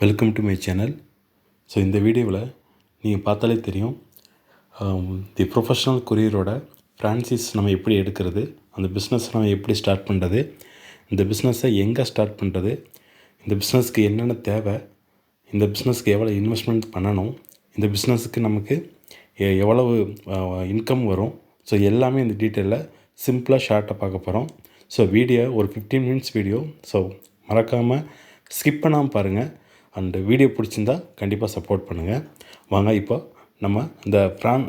Welcome to my channel so இந்த வீடியோவில் நீங்கள் பார்த்தாலே தெரியும் தி ப்ரொஃபஷ்னல் கொரியரோட ஃப்ரான்சிஸ் நம்ம எப்படி எடுக்கிறது அந்த பிஸ்னஸ் நம்ம எப்படி ஸ்டார்ட் பண்ணுறது இந்த பிஸ்னஸை எங்கே ஸ்டார்ட் பண்ணுறது இந்த பிஸ்னஸ்க்கு என்னென்ன தேவை இந்த பிஸ்னஸ்க்கு எவ்வளோ இன்வெஸ்ட்மெண்ட் பண்ணணும் இந்த பிஸ்னஸுக்கு நமக்கு எ- எவ்வளவு இன்கம் வரும். ஸோ எல்லாமே இந்த டீட்டெயிலில் சிம்பிளாக ஷார்ட்டாக பார்க்க போகிறோம் ஸோ வீடியோ ஒரு ஃபிஃப்டீன் மினிட்ஸ் வீடியோ ஸோ மறக்காமல் ஸ்கிப் பண்ணாமல் பாருங்கள் அண்டு வீடியோ பிடிச்சிருந்தா கண்டிப்பாக சப்போர்ட் பண்ணுங்கள் வாங்க இப்போ நம்ம இந்த ஃப்ரான்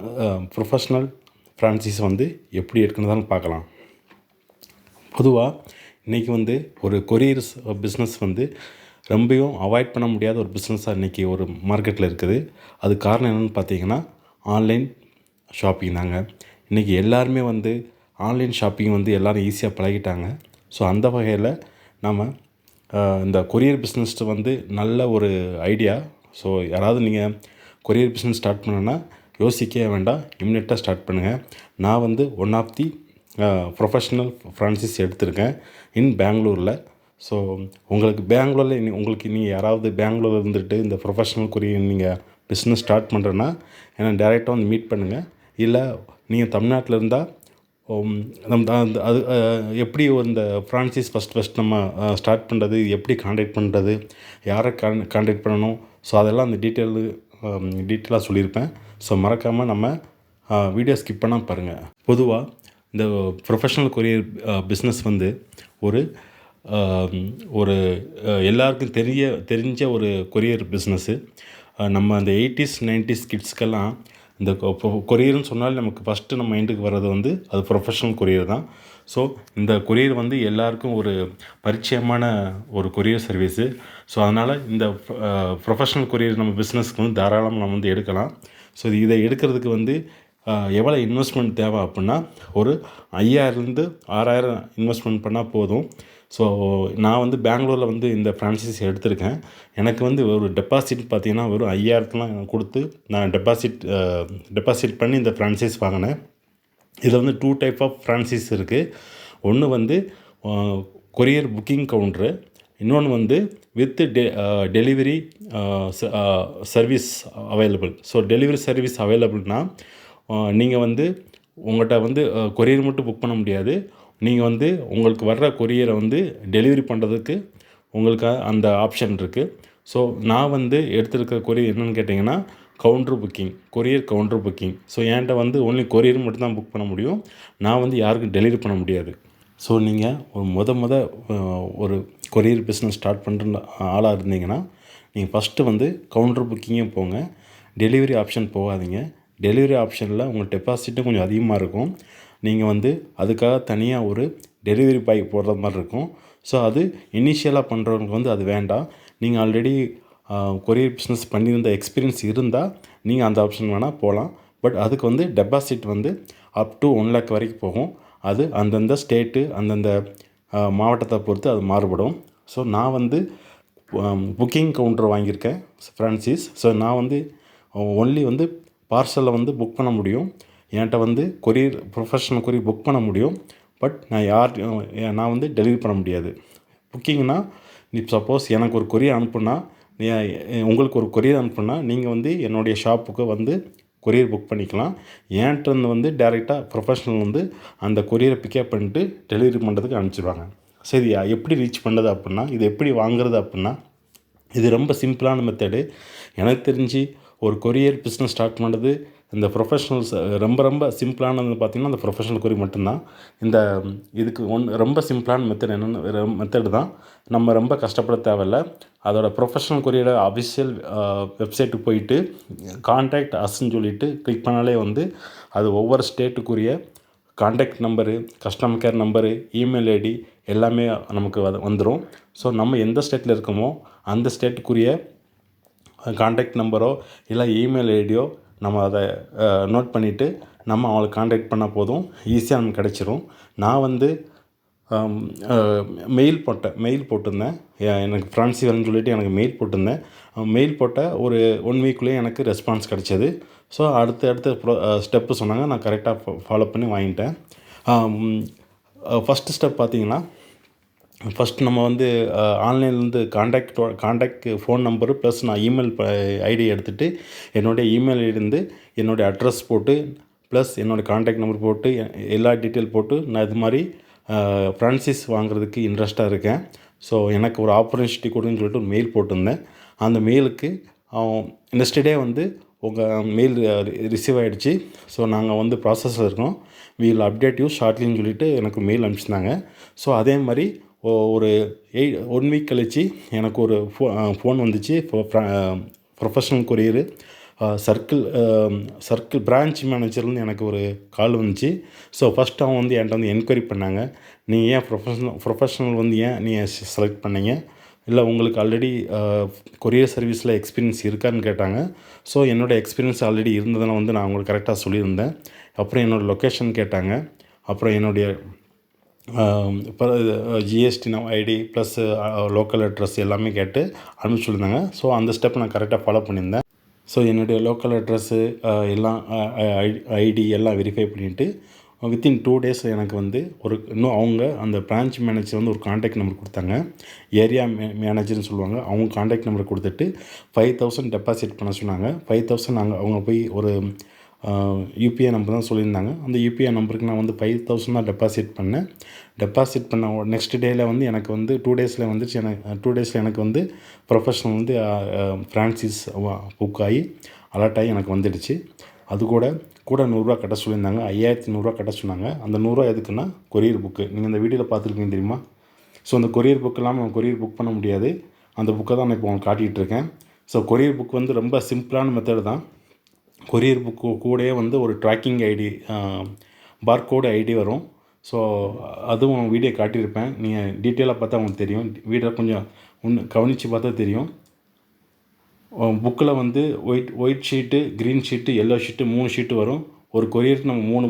ப்ரொஃபஷ்னல் ஃப்ரான்சைஸ் வந்து எப்படி எடுக்கணுதான்னு பார்க்கலாம். பொதுவாக இன்றைக்கி வந்து ஒரு கொரியர்ஸ் பிஸ்னஸ் வந்து ரொம்பவும் அவாய்ட் பண்ண முடியாத ஒரு பிஸ்னஸாக இன்றைக்கி ஒரு மார்க்கெட்டில் இருக்குது. அது காரணம் என்னென்னு பார்த்தீங்கன்னா ஆன்லைன் ஷாப்பிங் தாங்க. இன்றைக்கி எல்லாருமே வந்து ஆன்லைன் ஷாப்பிங் வந்து எல்லோரும் ஈஸியாக பழகிட்டாங்க. ஸோ அந்த வகையில் நம்ம இந்த கொரியர் பிஸ்னஸ் வந்து நல்ல ஒரு ஐடியா ஸோ யாராவது நீங்கள் கொரியர் பிஸ்னஸ் ஸ்டார்ட் பண்ணணுன்னா யோசிக்கவே வேண்டாம். இம்மிடியட்டாக ஸ்டார்ட் பண்ணுங்கள் நான் வந்து one of the professional franchise எடுத்திருக்கேன் இன் பெங்களூரில் ஸோ உங்களுக்கு பெங்களூரில் உங்களுக்கு நீங்கள் யாராவது பெங்களூரில் இருந்துட்டு இந்த ப்ரொஃபஷ்னல் கொரியர் நீங்கள் பிஸ்னஸ் ஸ்டார்ட் பண்ணுறேன்னா என்னை டேரெக்டாக வந்து மீட் பண்ணுங்கள் இல்லை நீங்கள் தமிழ்நாட்டில் இருந்தால் நம் தான் அந்த- அது எப்படி இந்த ஃப்ரான்சைஸ் ஃபஸ்ட் ஃபஸ்ட் நம்ம ஸ்டார்ட் பண்ணுறது எப்படி காண்டாக்ட் பண்ணுறது யாரை கான் காண்டாக்ட் பண்ணணும்? ஸோ அதெல்லாம் அந்த டீட்டெயில் டீட்டெயிலாக சொல்லியிருப்பேன். ஸோ மறக்காமல் நம்ம வீடியோ ஸ்கிப் பண்ணால் பாருங்கள் பொதுவாக இந்த ப்ரொஃபஷ்னல் கொரியர் பிஸ்னஸ் வந்து ஒரு ஒரு எல்லாருக்கும் தெரிய தெரிஞ்ச ஒரு கொரியர் பிஸ்னஸ்ஸு நம்ம அந்த எயிட்டிஸ் நைன்டிஸ் கிட்ஸ்க்கெல்லாம் இந்த கொரியர்னு சொன்னாலே நமக்கு ஃபஸ்ட்டு நம்ம மைண்டுக்கு வர்றது வந்து அது ப்ரொஃபஷனல் கொரியர் தான். ஸோ இந்த கொரியர் வந்து எல்லாருக்கும் ஒரு பரிச்சயமான ஒரு கொரியர் சர்வீஸு ஸோ அதனால் இந்த ப்ரொஃபஷனல் கொரியர் நம்ம பிஸ்னஸ்க்கு வந்து தாராளமாக நம்ம வந்து எடுக்கலாம். ஸோ இதை எடுக்கிறதுக்கு வந்து எவ்வளோ இன்வெஸ்ட்மெண்ட் தேவை அப்படின்னா ஒரு ஐயாயிரம்லேருந்து ஆறாயிரம் இன்வெஸ்ட்மெண்ட் பண்ணால் போதும். ஸோ நான் வந்து பெங்களூரில் வந்து இந்த ஃப்ரான்சைஸ் எடுத்திருக்கேன். எனக்கு வந்து ஒரு டெபாசிட் பார்த்தீங்கன்னா வெறும் ஐயாயிரத்துலாம் கொடுத்து நான் டெபாசிட் டெபாசிட் பண்ணி இந்த ஃப்ரான்சைஸ் வாங்கினேன். இதில் வந்து டூ டைப் ஆஃப் ஃப்ரான்சைஸ் இருக்குது ஒன்று வந்து கொரியர் புக்கிங் கவுண்ட்ரு இன்னொன்று வந்து வித் டெ delivery service available so delivery service அவைலபிள்னால் நீங்கள் வந்து உங்கள்கிட்ட வந்து கொரியர் மட்டும் புக் பண்ண முடியாது. நீங்கள் வந்து உங்களுக்கு வர்ற கொரியரை வந்து டெலிவரி பண்ணுறதுக்கு உங்களுக்கு அந்த ஆப்ஷன் இருக்குது ஸோ நான் வந்து எடுத்துருக்க கொரியர் என்னென்னு கேட்டிங்கன்னா counter booking courier counter booking so என்கிட்ட வந்து ஒன்லி கொரியர் மட்டும் தான் புக் பண்ண முடியும். நான் வந்து யாருக்கும் டெலிவரி பண்ண முடியாது. ஸோ நீங்கள் ஒரு முத முத ஒரு கொரியர் பிஸ்னஸ் ஸ்டார்ட் பண்ணுற ஆளாக இருந்தீங்கன்னா நீங்கள் ஃபஸ்ட்டு வந்து கவுண்டர் புக்கிங்கே போங்க. டெலிவரி ஆப்ஷன் போகாதீங்க. டெலிவரி ஆப்ஷனில் உங்கள் டெபாசிட்டும் கொஞ்சம் அதிகமாக இருக்கும். நீங்கள் வந்து அதுக்காக தனியாக ஒரு டெலிவரி பாய் போடுற மாதிரி இருக்கும். ஸோ அது இனிஷியலாக பண்ணுறவங்களுக்கு வந்து அது வேண்டாம். நீங்கள் ஆல்ரெடி கொரியர் பிஸ்னஸ் பண்ணியிருந்த எக்ஸ்பீரியன்ஸ் இருந்தால் நீங்கள் அந்த ஆப்ஷன் வேணால் போகலாம் பட் அதுக்கு வந்து டெபாசிட் வந்து அப் டு ஒன் லேக் வரைக்கும் போகும். அது அந்தந்த ஸ்டேட்டு அந்தந்த மாவட்டத்தை பொறுத்து அது மாறுபடும். ஸோ நான் வந்து புக்கிங் கவுண்டர் வாங்கியிருக்கேன் ஃப்ரான்சிஸ் ஸோ நான் வந்து ஒன்லி வந்து பார்சலில் வந்து புக் பண்ண முடியும். என்கிட்ட வந்து கொரியர் ப்ரொஃபஷனல் கொரியர் புக் பண்ண முடியும். பட் நான் யார் நான் வந்து டெலிவரி பண்ண முடியாது. புக்கிங்னா நீ சப்போஸ் எனக்கு ஒரு கொரியர் அனுப்புனா நீ- உங்களுக்கு ஒரு கொரியர் அனுப்புனா நீங்கள் வந்து என்னுடைய ஷாப்புக்கு வந்து கொரியர் புக் பண்ணிக்கலாம். என்கிட்ட இருந்து வந்து டேரெக்டாக ப்ரொஃபஷனல் வந்து அந்த கொரியரை பிக்கப் பண்ணிட்டு டெலிவரி பண்ணுறதுக்கு அனுப்பிச்சிடுவாங்க சரியா? எப்படி ரீச் பண்ணுறது அப்படின்னா இது எப்படி வாங்குறது அப்படின்னா இது ரொம்ப சிம்பிளான மெத்தடு எனக்கு தெரிஞ்சு ஒரு கொரியர் பிஸ்னஸ் ஸ்டார்ட் பண்ணுறது இந்த ப்ரொஃபஷ்னல்ஸ் ரொம்ப ரொம்ப சிம்பிளானது பார்த்திங்கன்னா அந்த ப்ரொஃபஷனல் குறி மட்டும்தான். இந்த இதுக்கு ஒன் ரொம்ப சிம்பிளான மெத்தட் என்னென்ன மெத்தடு தான். நம்ம ரொம்ப கஷ்டப்பட தேவையில்ல. அதோடய ப்ரொஃபஷனல் குறியோட அஃபிஷியல் வெப்சைட்டுக்கு போயிட்டு கான்டாக்ட் அஸ்ன்னு சொல்லிவிட்டு கிளிக் பண்ணாலே வந்து அது ஒவ்வொரு ஸ்டேட்டுக்குரிய contact number customer care number email ID எல்லாமே நமக்கு வந்துடும் ஸோ நம்ம எந்த ஸ்டேட்டில் இருக்கோமோ அந்த ஸ்டேட்டுக்குரிய காண்டாக்ட் நம்பரோ இல்லை இமெயில் ஐடியோ நம்ம அதை நோட் பண்ணிவிட்டு நம்ம அவளை காண்டாக்ட் பண்ணால் போதும். ஈஸியாக நமக்கு கிடச்சிரும். நான் வந்து மெயில் போட்டேன் மெயில் போட்டிருந்தேன். எனக்கு ஃப்ரான்சி வரேன்னு சொல்லிட்டு எனக்கு மெயில் போட்டிருந்தேன். மெயில் போட்ட ஒரு ஒன் வீக்லேயே எனக்கு ரெஸ்பான்ஸ் கிடச்சிது. ஸோ அடுத்து அடுத்த ப்ரோ ஸ்டெப்பு சொன்னாங்க. நான் கரெக்டாக ஃபாலோ பண்ணி வாங்கிட்டேன். ஃபஸ்ட்டு ஸ்டெப் பார்த்தீங்கன்னா ஃபஸ்ட் நம்ம வந்து ஆன்லைன்லேருந்து contact contact phone number plus நான் இமெயில் ஐடி எடுத்துகிட்டு என்னுடைய இமெயில் இருந்து என்னுடைய அட்ரஸ் போட்டு ப்ளஸ் என்னோடய காண்டாக்ட் நம்பர் போட்டு எல்லா டீட்டெயில் போட்டு நான் இது மாதிரி ஃப்ரான்சிஸ் வாங்குறதுக்கு இன்ட்ரெஸ்ட்டாக இருக்கேன். ஸோ எனக்கு ஒரு ஆப்பர்ச்சுனிட்டி கொடுன்னு சொல்லிட்டு ஒரு மெயில் போட்டிருந்தேன். அந்த மெயிலுக்கு நெக்ஸ்ட் டே வந்து உங்கள் மெயில் ரிசீவ் ஆகிடுச்சு ஸோ நாங்கள் வந்து ப்ராசஸில் இருக்கோம். வீல் அப்டேட் யூ ஷார்ட்லின்னு சொல்லிட்டு எனக்கு மெயில் அனுப்பிச்சிருந்தாங்க. ஸோ அதே மாதிரி ஒரு எய் ஒன் வீக் கழிச்சு எனக்கு ஒரு ஃபோ ஃபோன் வந்துச்சு. Professional courier circle circle branch மேனேஜர்லேருந்து எனக்கு ஒரு கால் வந்துச்சு. ஸோ ஃபஸ்ட் அவங்க வந்து என்கிட்ட வந்து என்கொயரி பண்ணாங்க. நீங்கள் ஏன் ப்ரொஃபஷனல் ப்ரொஃபஷனல் வந்து ஏன் நீங்கள் செலக்ட் பண்ணீங்க? இல்லை உங்களுக்கு ஆல்ரெடி கொரியர் சர்வீஸில் எக்ஸ்பீரியன்ஸ் இருக்கான்னு கேட்டாங்க. ஸோ என்னோடய எக்ஸ்பீரியன்ஸ் ஆல்ரெடி இருந்ததெல்லாம் வந்து நான் உங்களுக்கு கரெக்டாக சொல்லியிருந்தேன். அப்புறம் என்னோடய லொக்கேஷன் கேட்டாங்க. அப்புறம் என்னுடைய ஜிஎஸ்டி நம்ம ஐடி ப்ளஸ் லோக்கல் அட்ரஸ் எல்லாமே கேட்டு அனுப்பிச்சி ஸோ அந்த ஸ்டெப் நான் கரெக்டாக ஃபாலோ பண்ணியிருந்தேன். ஸோ என்னுடைய லோக்கல் அட்ரஸ்ஸு எல்லாம் ஐடி எல்லாம் வெரிஃபை பண்ணிவிட்டு வித்தின் டூ டேஸ் எனக்கு வந்து ஒரு இன்னும் அவங்க அந்த பிரான்ச் மேனேஜர் வந்து ஒரு காண்டாக்ட் நம்பர் கொடுத்தாங்க. ஏரியா மே மேனேஜர்னு சொல்லுவாங்க. அவங்க காண்டாக்ட் நம்பர் கொடுத்துட்டு ஃபைவ் தௌசண்ட் டெபாசிட் பண்ண சொன்னாங்க. ஃபைவ் தௌசண்ட் நாங்கள் அவங்க போய் ஒரு யூபிஐ நம்பர் தான் சொல்லியிருந்தாங்க. அந்த யூபிஐ நம்பருக்கு நான் வந்து ஃபைவ் தௌசண்ட் தான் டெபாசிட் பண்ணேன். டெபாசிட் பண்ண நெக்ஸ்ட் டேயில் வந்து எனக்கு வந்து டூ டேஸில் வந்துச்சு. எனக்கு டூ டேஸில் எனக்கு வந்து ப்ரொஃபஷனல் வந்து ஃப்ரான்சிஸ் புக் ஆகி அலர்ட் ஆகி எனக்கு வந்துடுச்சு. அது கூட கூட நூறுரூவா கட்ட சொல்லியிருந்தாங்க. ஐயாயிரத்தி நூறுரூவா கட்ட சொன்னாங்க. அந்த நூறுரூவா எதுக்குன்னா கொரியர் புக்கு நீங்கள் இந்த வீடியோவில் பார்த்துருக்கீங்க தெரியுமா? ஸோ அந்த கொரியர் புக் இல்லாமல் நம்ம கொரியர் புக் பண்ண முடியாது. அந்த புக்கை தான் நான் இப்போ உங்களுக்கு காட்டிகிட்டு இருக்கேன். ஸோ கொரியர் புக் வந்து ரொம்ப சிம்பிளான மெத்தடு தான். கொரியர் புக்கு கூடயே வந்து ஒரு ட்ராக்கிங் ஐடி பார்கோடு ஐடி வரும். ஸோ அதுவும் வீடியோ காட்டியிருப்பேன். நீங்கள் டீட்டெயிலாக பார்த்தா உங்களுக்கு தெரியும். வீடியோ கொஞ்சம் ஒன்று கவனித்து பார்த்தா தெரியும். புக்கில் வந்து white white sheet green sheet yellow sheet மூணு ஷீட்டு வரும். ஒரு கொரியருக்கு நம்ம மூணு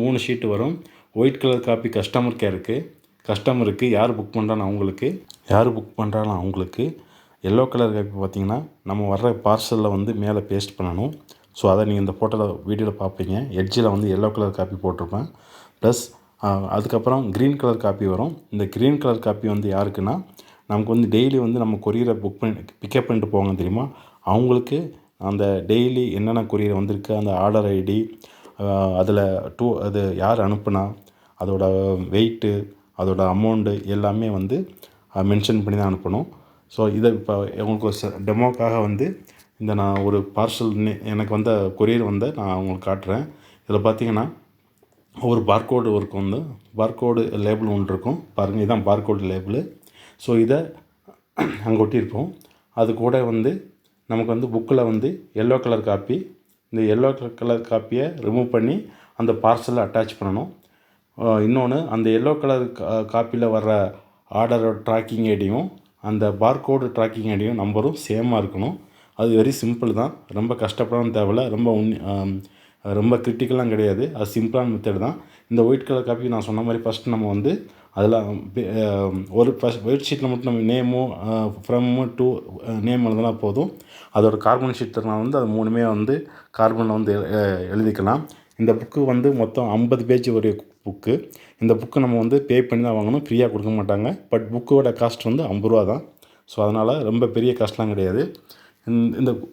மூணு ஷீட்டு வரும். ஒயிட் கலர் காப்பி கஸ்டமர் கேருக்கு கஸ்டமருக்கு யார் புக் பண்ணுறான்னு அவங்களுக்கு. யார் புக் பண்ணுறாலும் அவங்களுக்கு. எல்லோ கலர் காப்பி பார்த்தீங்கன்னா நம்ம வர்ற பார்சலில் வந்து மேலே பேஸ்ட் பண்ணணும். ஸோ அதை நீங்கள் இந்த ஃபோட்டோவில் வீடியோவில் பார்ப்பீங்க. எட்ஜில் வந்து எல்லோ கலர் காப்பி போட்டிருப்பேன். ப்ளஸ் அதுக்கப்புறம் க்ரீன் கலர் காப்பி வரும். இந்த க்ரீன் கலர் காப்பி வந்து யாருக்குன்னா நமக்கு வந்து டெய்லி வந்து நம்ம கொரியரை புக் பண்ணி பிக்கப் பண்ணிட்டு போவாங்க தெரியுமா? அவங்களுக்கு அந்த டெய்லி என்னென்ன கொரியர் வந்திருக்கு அந்த ஆர்டர் ஐடி அதில் டூ அது யார் அனுப்புனா அதோட வெயிட்டு அதோட அமௌண்ட்டு எல்லாமே வந்து மென்ஷன் பண்ணி தான் அனுப்பணும். ஸோ இதை இப்போ உங்களுக்கு ஒரு டெமோக்காக வந்து இந்த நான் ஒரு பார்சல் எனக்கு வந்த கொரியர் வந்த நான் உங்களுக்கு காட்டுறேன். இதில் பார்த்தீங்கன்னா ஒரு பார்கோடு இருக்கும் வந்து பார்கோடு லேபிள் ஒன்று இருக்கும். பாருங்கள் இதுதான் பார்கோடு லேபிள் ஸோ இதை அங்கே ஒட்டியிருப்போம். அது கூட வந்து நமக்கு வந்து புக்கில் வந்து எல்லோ கலர் காப்பி இந்த எல்லோ கலர் காப்பியை ரிமூவ் பண்ணி அந்த பார்சலை அட்டாச் பண்ணணும். இன்னொன்று அந்த எல்லோ கலர் காப்பியில் வர்ற ஆர்டரோட ட்ராக்கிங் ஐடியும் அந்த பார்கோடு ட்ராக்கிங் ஐடியும் நம்பரும் சேமாக இருக்கணும். அது வெரி சிம்பிள் தான். ரொம்ப கஷ்டப்படவும் தேவையில்ல. ரொம்ப உன்னி ரொம்ப கிரிட்டிக்கலாக கிடையாது. அது சிம்பிளான மெத்தட் தான். இந்த ஒயிட் கலர் காப்பி நான் சொன்ன மாதிரி ஃபஸ்ட்டு நம்ம வந்து அதில் ஒரு ஃபஸ்ட் ஒயிட் ஷீட்டில் மட்டும் நம்ம நேமோ ஃப்ரம்மு டூ நேம் எழுதுனா போதும். அதோட கார்பன் ஷீட்டில் நான் வந்து அது மூணுமே வந்து கார்பனில் வந்து எ- எழுதிக்கலாம். இந்த புக்கு வந்து மொத்தம் ஐம்பது பேஜ் ஒரு புக்கு இந்த புக்கு நம்ம வந்து பே பண்ணி தான் வாங்கணும். ஃப்ரீயாக கொடுக்க மாட்டாங்க. பட் புக்கோட காஸ்ட் வந்து ஐம்பது ரூபா தான். ஸோ அதனால் ரொம்ப பெரிய காஸ்ட்லாம் கிடையாது. இந்த-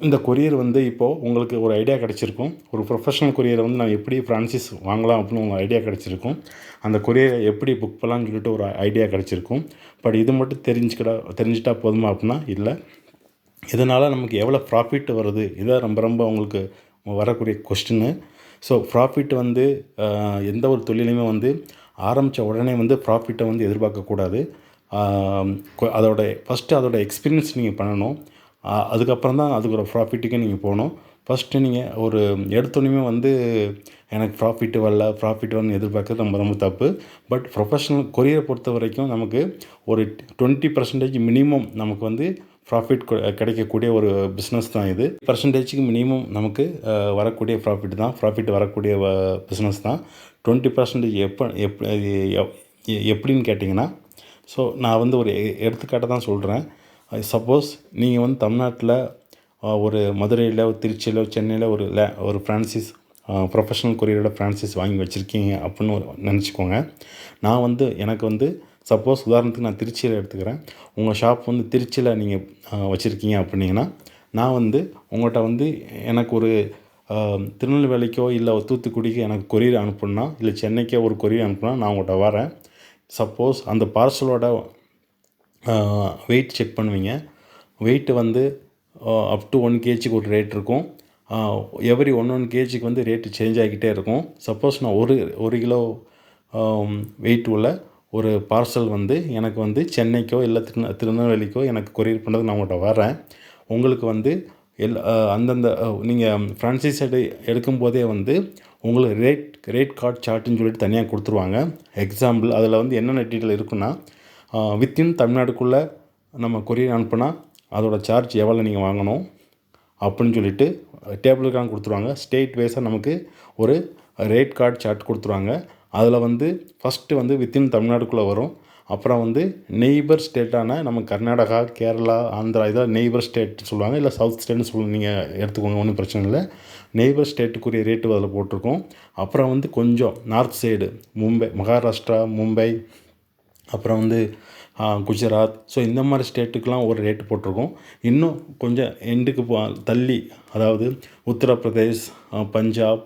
இந்த கொரியர் வந்து இப்போது உங்களுக்கு ஒரு ஐடியா கிடச்சிருக்கும். ஒரு ப்ரொஃபஷனல் கொரியரை வந்து நான் எப்படி ஃப்ரான்சிஸ் வாங்கலாம் அப்படின்னு உங்களுக்கு ஐடியா கிடச்சிருக்கும். அந்த கொரியரை எப்படி புக் பண்ணலாம்னு சொல்லிட்டு ஒரு ஐடியா கிடச்சிருக்கும். பட் இது மட்டும் தெரிஞ்சுக்கிட தெரிஞ்சிட்டா போதுமா அப்படின்னா இல்லை. இதனால் நமக்கு எவ்வளோ ப்ராஃபிட் வருது? இதான் ரொம்ப ரொம்ப உங்களுக்கு வரக்கூடிய கொஸ்டின்னு ஸோ ப்ராஃபிட் வந்து எந்த ஒரு தொழிலையுமே வந்து ஆரம்பித்த உடனே வந்து ப்ராஃபிட்டை வந்து எதிர்பார்க்கக்கூடாது. அதோடய அதோட ஃபஸ்ட்டு அதோட எக்ஸ்பீரியன்ஸ் நீங்கள் பண்ணணும். அதுக்கப்புறம் தான் அதுக்கு ஒரு ப்ராஃபிட்டுக்கு நீங்கள் போகணும். ஃபஸ்ட்டு நீங்கள் ஒரு எடுத்தோடனே வந்து எனக்கு ப்ராஃபிட் வரல ப்ராஃபிட் வரணும்னு எதிர்பார்க்கறது ரொம்ப ரொம்ப தப்பு. பட் ப்ரொஃபஷனல் கொரியரை பொறுத்த வரைக்கும் நமக்கு ஒரு டுவெண்ட்டி பர்சன்டேஜ் மினிமம் நமக்கு வந்து ப்ராஃபிட் கிடைக்கக்கூடிய ஒரு பிஸ்னஸ் தான் இது. பர்சன்டேஜுக்கு மினிமம் நமக்கு வரக்கூடிய ப்ராஃபிட் தான். ப்ராஃபிட் வரக்கூடிய பிஸ்னஸ் தான். டுவெண்ட்டி பர்சன்டேஜ் எப்போ எப் எப்- எப்படின்னு கேட்டிங்கன்னா ஸோ நான் வந்து ஒரு எ- எடுத்துக்காட்டை தான் சொல்கிறேன் சப்போஸ் நீங்கள் வந்து தமிழ்நாட்டில் ஒரு மதுரையில் ஒரு திருச்சியில் சென்னையில் ஒரு லே ஒரு ஃப்ரான்சிஸ் ப்ரொஃபஷனல் கொரியரோட ஃப்ரான்சிஸ் வாங்கி வச்சுருக்கீங்க அப்படின்னு ஒரு நினச்சிக்கோங்க. நான் வந்து எனக்கு வந்து சப்போஸ் உதாரணத்துக்கு நான் திருச்சியில் எடுத்துக்கிறேன். உங்கள் ஷாப் வந்து திருச்சியில் நீங்கள் வச்சுருக்கீங்க அப்படின்னீங்கன்னா நான் வந்து உங்கள்கிட்ட வந்து எனக்கு ஒரு திருநெல்வேலிக்கோ இல்லை தூத்துக்குடிக்கோ எனக்கு கொரியர் அனுப்புனா இல்லை சென்னைக்கோ ஒரு கொரியர் அனுப்புனா நான் உங்கள்கிட்ட வரேன். சப்போஸ் அந்த பார்சலோட வெயிட் செக் பண்ணுவீங்க. வெயிட்டு வந்து அப் டு ஒன் கேஜிக்கு ஒரு ரேட் இருக்கும். எவ்ரி ஒன் ஒன் கேஜிக்கு வந்து ரேட்டு சேஞ்ச் ஆகிக்கிட்டே இருக்கும். சப்போஸ் நான் ஒரு ஒரு கிலோ வெயிட் உள்ள ஒரு பார்சல் வந்து எனக்கு வந்து சென்னைக்கோ இல்லை திருநெ திருநெல்வேலிக்கோ எனக்கு கொரியர் பண்ணுறது நான் உங்கள்கிட்ட வரேன் உங்களுக்கு வந்து எல் அந்தந்த நீங்கள் ஃப்ரான்சைஸ் எடு எடுக்கும்போதே வந்து உங்களுக்கு ரேட் ரேட் கார்டு சார்ட்டுன்னு சொல்லிட்டு தனியாக கொடுத்துருவாங்க. எக்ஸாம்பிள் அதில் வந்து என்னென்ன டீட்டெயில் இருக்குன்னா வித்தின் தமிழ்நாடுக்குள்ளே நம்ம கொரியர் அனுப்புனா அதோட சார்ஜ் எவ்வளோ நீங்கள் வாங்கணும் அப்படின்னு சொல்லிட்டு டேபிளுக்காக கொடுத்துருவாங்க. ஸ்டேட் வைஸாக நமக்கு ஒரு ரேட் கார்டு சார்ட் கொடுத்துருவாங்க. அதில் வந்து ஃபஸ்ட்டு வந்து வித்தின் தமிழ்நாடுக்குள்ளே வரும். அப்புறம் வந்து நெய்பர் ஸ்டேட்டான நம்ம கர்நாடகா கேரளா ஆந்திரா இதான் நெய்பர் ஸ்டேட் சொல்லுவாங்க. இல்லை சவுத் ஸ்டேட்னு சொல்லுங்க நீங்கள் எடுத்துக்கோங்க ஒன்றும் பிரச்சனை இல்லை. நெய்பர் ஸ்டேட்டுக்குரிய ரேட்டு அதில் போட்டிருக்கோம். அப்புறம் வந்து கொஞ்சம் நார்த் சைடு மும்பை மகாராஷ்டிரா மும்பை அப்புறம் வந்து குஜராத். ஸோ இந்த மாதிரி ஸ்டேட்டுக்கெலாம் ஒரு ரேட்டு போட்டிருக்கோம். இன்னும் கொஞ்சம் எண்டுக்கு போ தள்ளி அதாவது உத்தரப்பிரதேஷ் பஞ்சாப்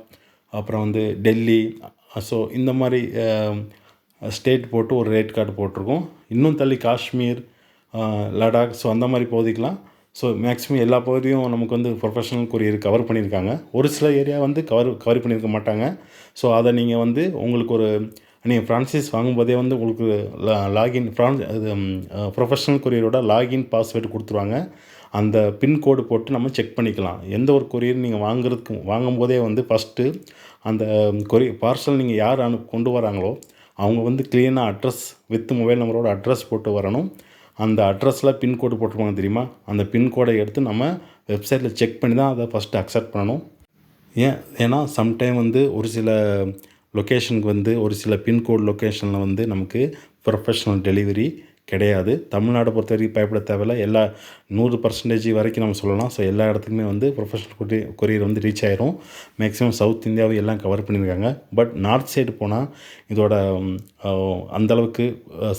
அப்புறம் வந்து டெல்லி ஸோ இந்த மாதிரி ஸ்டேட் போட்டு ஒரு ரேட் கார்டு போட்டிருக்கோம். இன்னும் தள்ளி காஷ்மீர் லடாக் ஸோ அந்த மாதிரி பகுதிக்கெலாம் ஸோ மேக்ஸிமம் எல்லா பகுதியும் நமக்கு வந்து ப்ரொஃபஷனல் கொரியர் கவர் பண்ணியிருக்காங்க. ஒரு சில ஏரியா வந்து கவர் கவர் பண்ணியிருக்க மாட்டாங்க. ஸோ அதை நீங்கள் வந்து உங்களுக்கு ஒரு நீங்கள் ஃப்ரான்சைஸ் வாங்கும்போதே வந்து உங்களுக்கு லாகின் ஃப்ரான் இது ப்ரொஃபஷனல் கொரியரோட லாகின் பாஸ்வேர்டு கொடுத்துருவாங்க. அந்த பின்கோடு போட்டு நம்ம செக் பண்ணிக்கலாம். எந்த ஒரு கொரியர் நீங்கள் வாங்குறதுக்கு வாங்கும்போதே வந்து ஃபஸ்ட்டு அந்த கொரிய பார்சல் நீங்கள் யார் அனு கொண்டு வராங்களோ அவங்க வந்து க்ளீனாக அட்ரஸ் வித் மொபைல் நம்பரோட அட்ரஸ் போட்டு வரணும். அந்த அட்ரஸில் பின்கோடு போட்டிருப்பாங்க தெரியுமா? அந்த பின்கோடை எடுத்து நம்ம வெப்சைட்டில் செக் பண்ணி தான் அதை ஃபஸ்ட்டு அக்செப்ட் பண்ணணும். ஏன்? ஏன்னா சம்டைம் வந்து ஒரு சில லொக்கேஷனுக்கு வந்து ஒரு சில பின்கோட் லொக்கேஷனில் வந்து நமக்கு ப்ரொஃபஷனல் டெலிவரி கிடையாது. தமிழ்நாடை பொறுத்த வரைக்கும் பயப்பட தேவையில்ல. எல்லா நூறு பர்சன்டேஜ் வரைக்கும் நம்ம சொல்லலாம். ஸோ எல்லா இடத்துக்குமே வந்து ப்ரொஃபஷனல் கொரி கொரியர் வந்து ரீச் ஆயிரும். மேக்ஸிமம் சவுத் இந்தியாவை எல்லாம் கவர் பண்ணியிருக்காங்க. பட் நார்த் சைடு போனால் இதோட அந்தளவுக்கு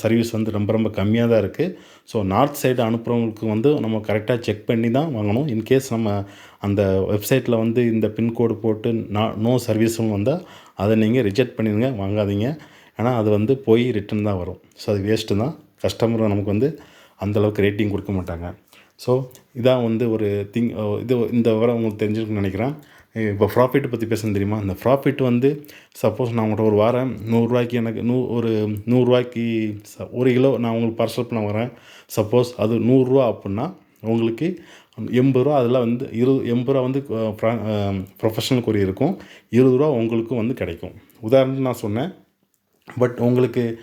சர்வீஸ் வந்து ரொம்ப ரொம்ப கம்மியாக தான் இருக்குது ஸோ நார்த் சைடு அனுப்புகிறவங்களுக்கு வந்து நம்ம கரெக்டாக செக் பண்ணி தான் வாங்கணும். இன்கேஸ் நம்ம அந்த வெப்சைட்டில் வந்து இந்த பின்கோடு போட்டு நா நோ சர்வீஸும் வந்தால் அதை நீங்கள் ரிஜெக்ட் பண்ணிடுங்க. வாங்காதீங்க. ஏன்னா அது வந்து போய் ரிட்டன் தான் வரும். ஸோ அது வேஸ்ட்டு தான். கஸ்டமரும் நமக்கு வந்து அந்தளவுக்கு ரேட்டிங் கொடுக்க மாட்டாங்க. ஸோ இதான் வந்து ஒரு திங் இது இந்த விவரம் உங்களுக்கு தெரிஞ்சிருக்குன்னு நினைக்கிறேன். இப்போ ப்ராஃபிட் பற்றி பேசணும் தெரியுமா? அந்த ப்ராஃபிட் வந்து சப்போஸ் நான் உங்கள்கிட்ட ஒரு வாரம் நூறுரூவாய்க்கு எனக்கு நூ ஒரு நூறுரூவாய்க்கு ச- ஒரு கிலோ நான் உங்களுக்கு பார்சல் பண்ண வரேன். சப்போஸ் அது நூறுரூவா அப்புடின்னா உங்களுக்கு எண்பது ரூபா அதில் வந்து இருபது எண்பது ரூபா வந்து ப்ரொஃபஷனல் கொரியர் இருக்கும். இருபது ரூபா உங்களுக்கும் வந்து கிடைக்கும். உதாரணத்துக்கு நான் சொன்னேன். பட் உங்களுக்கு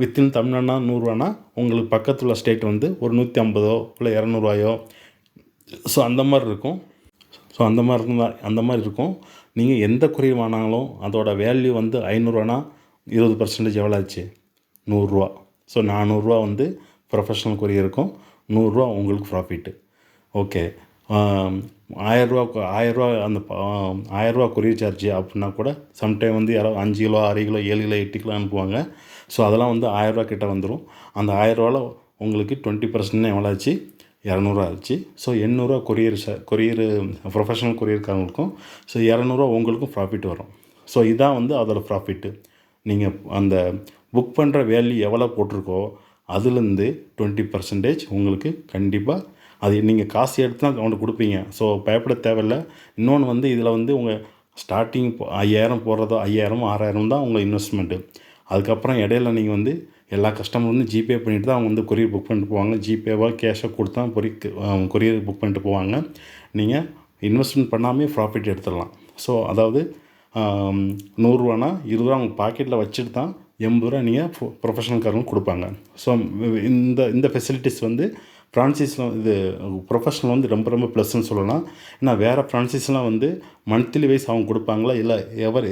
வித்தின் தமிழ்நாடுனா நூறுரூவானா உங்களுக்கு பக்கத்தில் உள்ள ஸ்டேட் வந்து ஒரு நூற்றி ஐம்பதோ இல்லை இரநூறுவாயோ. ஸோ அந்த மாதிரி இருக்கும். ஸோ அந்த மாதிரி இருந்தால் அந்த மாதிரி இருக்கும். நீங்கள் எந்த கொரியர் வாங்கினாலும் அதோட வேல்யூ வந்து ஐநூறுரூவானா இருபது பர்சன்டேஜ் எவ்வளோ ஆச்சு நூறுரூவா. ஸோ நானூறுரூவா வந்து ப்ரொஃபஷனல் குறி இருக்கும். நூறுரூவா உங்களுக்கு ப்ராஃபிட்டு ஓகே ஆயரூவா ஆயரூவா அந்த ஆயரூவா கொரியர் சார்ஜ் அப்படின்னா கூட சம்டைம் வந்து யாரோ அஞ்சு கிலோ ஆறு கிலோ ஏழு கிலோ எட்டு கிலோ அனுப்புவாங்க. ஸோ அதெல்லாம் வந்து ஆயரூவா கிட்ட வந்துடும் அந்த ஆயரூவாவில் உங்களுக்கு டுவெண்ட்டி பர்சன்ட் எவ்வளோ ஆச்சு? இரநூறுவா ஆச்சு. ஸோ எண்ணூறுவா கொரியர் ச கொரியர் ப்ரொஃபஷனல் கொரியர்காரங்களுக்கும் ஸோ இரநூறுவா உங்களுக்கும் ப்ராஃபிட் வரும். ஸோ இதான் வந்து அதோட ப்ராஃபிட்டு நீங்கள் அந்த புக் பண்ணுற வேல்யூ எவ்வளோ போட்டிருக்கோ அதுலேருந்து டுவெண்ட்டி பர்சன்டேஜ் உங்களுக்கு கண்டிப்பாக அது நீங்கள் காசு எடுத்து தான் அவனுக்கு கொடுப்பீங்க. ஸோ பயப்பட தேவையில்ல. இன்னொன்று வந்து இதில் வந்து உங்கள் ஸ்டார்டிங் ஐயாயிரம் போடுறதோ ஐயாயிரம் ஆறாயிரம் தான் உங்கள் இன்வெஸ்ட்மெண்ட்டு அதுக்கப்புறம் இடையில நீங்கள் வந்து எல்லா கஸ்டமரும் வந்து ஜிபே பண்ணிட்டு தான் அவங்க வந்து கொரியர் புக் பண்ணிட்டு போவாங்க. ஜிபேவாக கேஷாக கொடுத்தா கொரி கொரியர் புக் பண்ணிட்டு போவாங்க. நீங்கள் இன்வெஸ்ட்மெண்ட் பண்ணாமே ப்ராஃபிட் எடுத்துடலாம். ஸோ அதாவது நூறுரூவானா இருபது ரூபா அவங்க பாக்கெட்டில் வச்சுட்டு தான் எண்பது ரூபா நீங்கள் ப்ரொஃபஷனல்காரங்க கொடுப்பாங்க. ஸோ இந்த இந்த ஃபெசிலிட்டிஸ் வந்து ஃப்ரான்சைஸில் இது ப்ரொஃபஷனல் வந்து ரொம்ப ரொம்ப ப்ளஸ்ன்னு சொல்லலாம். ஏன்னா வேறு ஃப்ரான்சைஸ்லாம் வந்து மந்த்லி வைஸ் அவங்க கொடுப்பாங்களா? இல்லை எவரி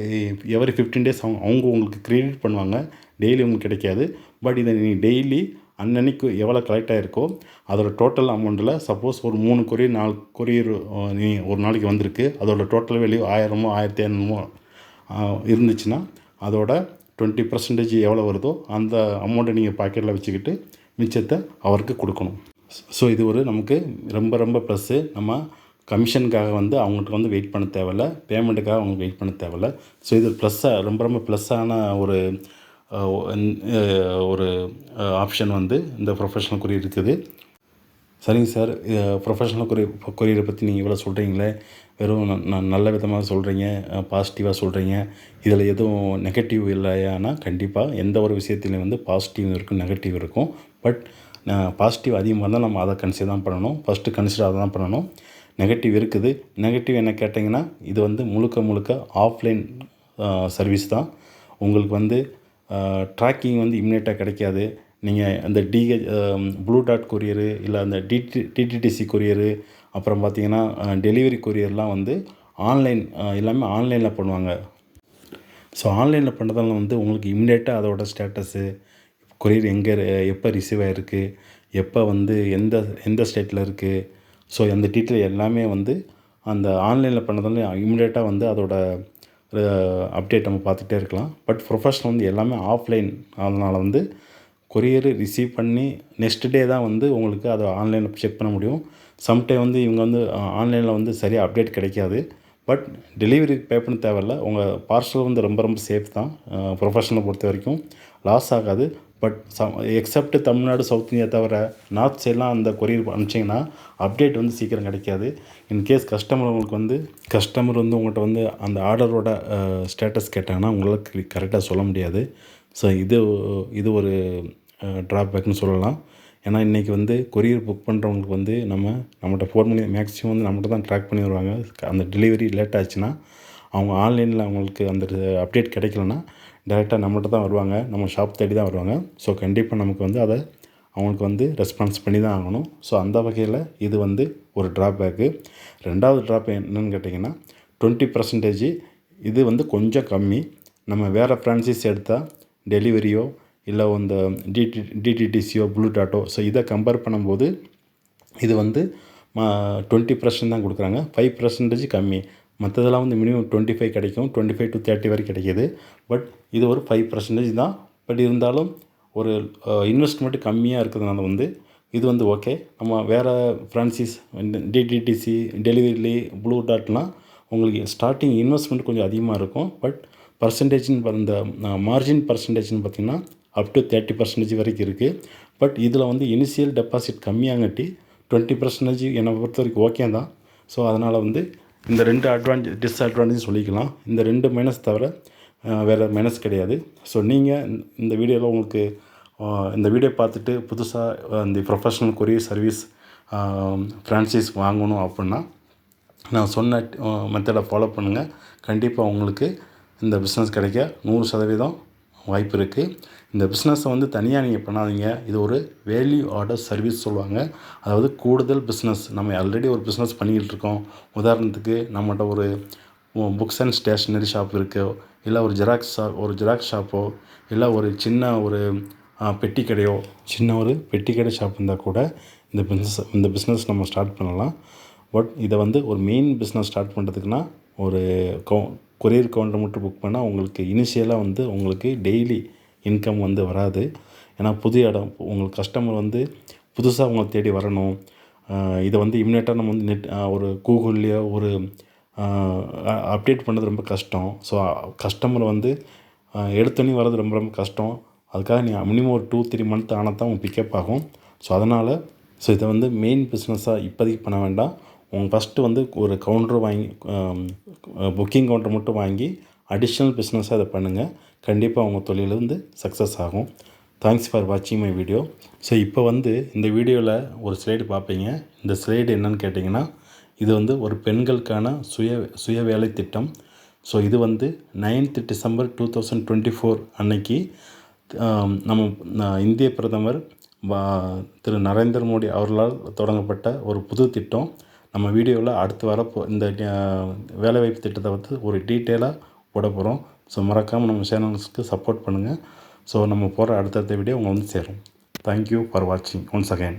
எவரி ஃபிஃப்டீன் டேஸ் அவங்க அவங்க உங்களுக்கு கிரெடிட் பண்ணுவாங்க. டெய்லி உங்களுக்கு கிடைக்காது. பட் இதை நீங்கள் டெய்லி அன்னன்னைக்கு எவ்வளோ கலெக்ட் ஆகிருக்கோ அதோட டோட்டல் அமௌண்ட்டில் சப்போஸ் ஒரு மூணு கொரியர் நாலு கொரியர் நீ ஒரு நாளைக்கு வந்திருக்கு. அதோட டோட்டல் வேல்யூ ஆயிரமோ ஆயிரத்தி ஐநூறுமோ இருந்துச்சுன்னா அதோட டுவெண்ட்டி பர்சன்டேஜ் எவ்வளோ வருதோ அந்த அமௌண்ட்டை நீங்கள் பாக்கெட்டில் வச்சுக்கிட்டு மிச்சத்தை அவருக்கு கொடுக்கணும். ஸோ இது ஒரு நமக்கு ரொம்ப ரொம்ப ப்ளஸ்ஸு நம்ம கமிஷனுக்காக வந்து அவங்கள்ட்ட வந்து வெயிட் பண்ண தேவையில்ல. பேமெண்ட்டுக்காக அவங்க வெயிட் பண்ண தேவையில்ல. ஸோ இது ப்ளஸ்ஸாக ரொம்ப ரொம்ப ப்ளஸ்ஸான ஒரு ஒரு ஆப்ஷன் வந்து இந்த ப்ரொஃபஷனல் குறி இருக்குது. சரிங்க சார். ப்ரொஃபஷனல் கொரி கொரியரை பற்றி நீங்கள் இவ்வளோ சொல்கிறீங்களே வெறும் ந- ந- நல்ல விதமாக சொல்கிறீங்க பாசிட்டிவாக சொல்கிறீங்க இதில் எதுவும் நெகட்டிவ் இல்லையானா கண்டிப்பாக எந்த ஒரு விஷயத்துலையும் வந்து பாசிட்டிவ் இருக்கும் நெகட்டிவ் இருக்கும். பட் பாசிட்டிவ் அதிகமாக இருந்தால் நம்ம அதை கன்சிடர் தான் பண்ணணும். ஃபஸ்ட்டு கன்சிடர் அதை தான் பண்ணணும். நெகட்டிவ் இருக்குது. நெகட்டிவ் என்ன கேட்டிங்கன்னா இது வந்து முழுக்க முழுக்க ஆஃப்லைன் சர்வீஸ் தான். உங்களுக்கு வந்து ட்ராக்கிங் வந்து இம்மிடியட்டாக கிடைக்காது. நீங்கள் அந்த டிஹெச் ப்ளூ டாட் கொரியரு இல்லை அந்த டிடி டிடிடிசி கொரியரு அப்புறம் பார்த்தீங்கன்னா டெலிவரி கொரியர்லாம் வந்து ஆன்லைன் எல்லாமே ஆன்லைனில் பண்ணுவாங்க. ஸோ ஆன்லைனில் பண்ணுறதால வந்து உங்களுக்கு இம்மிடியேட்டாக அதோட ஸ்டேட்டஸு கொரியர் எங்கே எப்போ ரிசீவ் ஆகிருக்கு எப்போ வந்து எந்த எந்த ஸ்டேட்டில் இருக்குது ஸோ அந்த டீட்டெயில் எல்லாமே வந்து அந்த ஆன்லைனில் பண்ணதால இம்மிடியேட்டாக வந்து அதோட அப்டேட் நம்ம பார்த்துட்டே இருக்கலாம். பட் ப்ரொஃபஷனல் வந்து எல்லாமே ஆஃப்லைன் அதனால் வந்து கொரியர் ரிசீவ் பண்ணி நெக்ஸ்ட் டே தான் வந்து உங்களுக்கு அதை ஆன்லைனில் செக் பண்ண முடியும். சம்டைம் வந்து இவங்க வந்து ஆன்லைனில் வந்து சரியாக அப்டேட் கிடைக்காது. பட் டெலிவரி பே பண்ண தேவையில்ல. உங்கள் பார்சல் வந்து ரொம்ப ரொம்ப சேஃப் தான். ப்ரொஃபஷனை பொறுத்த வரைக்கும். லாஸ் ஆகாது. But some except Tamil Nadu south India தவிர நார்த் சைட்லாம் அந்த கொரியர் அனுப்பிச்சிங்கன்னா அப்டேட் வந்து சீக்கிரம் கிடைக்காது. இன்கேஸ் கஸ்டமர் உங்களுக்கு வந்து கஸ்டமர் வந்து உங்கள்கிட்ட வந்து அந்த ஆர்டரோட ஸ்டேட்டஸ் கேட்டாங்கன்னா உங்களால் கரெக்டாக சொல்ல முடியாது. ஸோ இது இது ஒரு ட்ராபேக்னு சொல்லலாம். ஏன்னா இன்றைக்கி வந்து கொரியர் புக் பண்ணுறவங்களுக்கு வந்து நம்ம நம்மகிட்ட ஃபோன் பண்ணி மேக்ஸிமம் வந்து நம்மகிட்ட தான் ட்ராக் பண்ணி வருவாங்க. அந்த டெலிவரி லேட் ஆச்சுன்னா அவங்க ஆன்லைனில் அவங்களுக்கு அந்த அப்டேட் கிடைக்கலன்னா டேரெக்டாக நம்மகிட்ட தான் வருவாங்க. நம்ம ஷாப் தேடி தான் வருவாங்க. ஸோ கண்டிப்பாக நமக்கு வந்து அதை அவங்களுக்கு வந்து ரெஸ்பான்ஸ் பண்ணி தான் ஆகணும். ஸோ அந்த வகையில் இது வந்து ஒரு ட்ராபேக்கு ரெண்டாவது ட்ராப் என்னென்னு கேட்டிங்கன்னா டுவெண்ட்டி பர்சன்டேஜ் இது வந்து கொஞ்சம் கம்மி. நம்ம வேறு ஃப்ரான்சைஸ் எடுத்தால் டெலிவரியோ இல்லை இந்த டிடி டிடிடிசியோ ப்ளூ டாட்டோ ஸோ இதை கம்பேர் பண்ணும்போது இது வந்து டுவெண்ட்டி பர்சன்ட் தான் கொடுக்குறாங்க. ஃபைவ் பர்சன்டேஜ் கம்மி. மற்றதெல்லாம் வந்து மினிமம் டுவெண்ட்டி ஃபைவ் கிடைக்கும். டுவெண்ட்டி ஃபைவ் டு தேர்ட்டி வரை கிடைக்கிது. பட் இது ஒரு ஃபைவ் பர்சன்டேஜ் தான். பட் இருந்தாலும் ஒரு இன்வெஸ்ட்மெண்ட் கம்மியாக இருக்கிறதுனால வந்து இது வந்து ஓகே நம்ம வேறு ஃப்ரான்சிஸ் டிடிடிசி டெலிவரி ப்ளூ டாட்லாம் உங்களுக்கு ஸ்டார்டிங் இன்வெஸ்ட்மெண்ட் கொஞ்சம் அதிகமாக இருக்கும். பட் பர்சன்டேஜ்னு இந்த மார்ஜின் பர்சன்டேஜ்னு பார்த்திங்கன்னா அப் டு தேர்ட்டி பர்சன்டேஜ் வரைக்கும் இருக்குது பட் இதில் வந்து இனிஷியல் டெபாசிட் கம்மியாகட்டி டுவெண்ட்டி பர்சன்டேஜ் என்னை பொறுத்த வரைக்கும் ஓகே தான். ஸோ அதனால் வந்து இந்த ரெண்டு அட்வான்டேஜ் டிஸ்அட்வான்டேஜ் சொல்லிக்கலாம். இந்த ரெண்டு மைனஸ் தவிர வேறு மைனஸ் கிடையாது. ஸோ நீங்கள் இந்த வீடியோவில் உங்களுக்கு இந்த வீடியோ பார்த்துட்டு புதுசாக இந்த ப்ரொஃபஷனல் கொரியர் சர்வீஸ் ஃப்ரான்ச்சைஸ் வாங்கணும் அப்படின்னா நான் சொன்ன மெத்தடை ஃபாலோ பண்ணுங்கள் கண்டிப்பாக உங்களுக்கு இந்த பிஸ்னஸ் கிடைக்க நூறு சதவீதம் வாய்ப்பு இருக்குது இந்த பிஸ்னஸை வந்து தனியாக நீங்கள் பண்ணாதீங்க. இது ஒரு வேல்யூ ஆர்டர் சர்வீஸ் சொல்லுவாங்க. அதாவது கூடுதல் பிஸ்னஸ் நம்ம ஆல்ரெடி ஒரு பிஸ்னஸ் பண்ணிக்கிட்டு இருக்கோம். உதாரணத்துக்கு நம்மகிட்ட ஒரு புக்ஸ் அண்ட் ஸ்டேஷ்னரி ஷாப் இருக்குது இல்லை ஒரு ஜெராக்ஸ் ஷாப் ஒரு ஜெராக்ஸ் ஷாப்போ இல்லை ஒரு சின்ன ஒரு பெட்டி கடையோ சின்ன ஒரு பெட்டி கடை ஷாப் இருந்தால் கூட இந்த பிஸ்னஸ் இந்த பிஸ்னஸ் நம்ம ஸ்டார்ட் பண்ணலாம். பட் இதை வந்து ஒரு மெயின் பிஸ்னஸ் ஸ்டார்ட் பண்ணுறதுக்குன்னா ஒரு கவு கொரியர் கவுண்டர் மட்டும் புக் பண்ணால் உங்களுக்கு இனிஷியலாக வந்து உங்களுக்கு டெய்லி இன்கம் வந்து வராது. ஏன்னா புது இடம் உங்களுக்கு கஸ்டமர் வந்து புதுசாக உங்களை தேடி வரணும். இதை வந்து இம்மிடியட்டாக நம்ம வந்து நெட் ஒரு கூகுள்லேயோ ஒரு அப்டேட் பண்ணது ரொம்ப கஷ்டம். ஸோ கஸ்டமர் வந்து எடுத்தோன்னே வர்றது ரொம்ப ரொம்ப கஷ்டம். அதுக்காக நீ மினிமம் ஒரு டூ த்ரீ மந்த் ஆனால் தான் உங்கள் பிக்கப் ஆகும். ஸோ அதனால் ஸோ இதை வந்து மெயின் பிஸ்னஸாக இப்போதைக்கு பண்ண வேண்டாம். உங்கள் ஃபஸ்ட்டு வந்து ஒரு கவுண்டர் வாங்கி புக்கிங் கவுண்டர் மட்டும் வாங்கி அடிஷ்னல் பிஸ்னஸாக அதை பண்ணுங்கள் கண்டிப்பாக உங்கள் தொழில் வந்து சக்ஸஸ் ஆகும். தேங்க்ஸ் ஃபார் வாட்சிங் மை வீடியோ ஸோ இப்போ வந்து இந்த வீடியோவில் ஒரு ஸ்லைடு பார்ப்பீங்க. இந்த ஸ்லைடு என்னன்னு கேட்டிங்கன்னா இது வந்து ஒரு பெண்களுக்கான சுய சுய வேலை திட்டம். ஸோ இது வந்து ninth December two thousand twenty four அன்னைக்கு நம்ம இந்திய பிரதமர் வா- திரு நரேந்திர மோடி அவர்களால் தொடங்கப்பட்ட ஒரு புது திட்டம். நம்ம வீடியோவில் அடுத்து வரப்போ இந்த வேலைவாய்ப்பு திட்டத்தை வந்து ஒரு டீட்டெயிலாக போட போகிறோம் ஸோ மறக்காமல் நம்ம சேனல்ஸ்க்கு சப்போர்ட் பண்ணுங்கள் ஸோ நம்ம போகிற அடுத்தடுத்த வீடியோ உங்களை வந்து சேரும். தேங்க்யூ ஃபார் வாட்சிங் ஒன்ஸ் அகைன்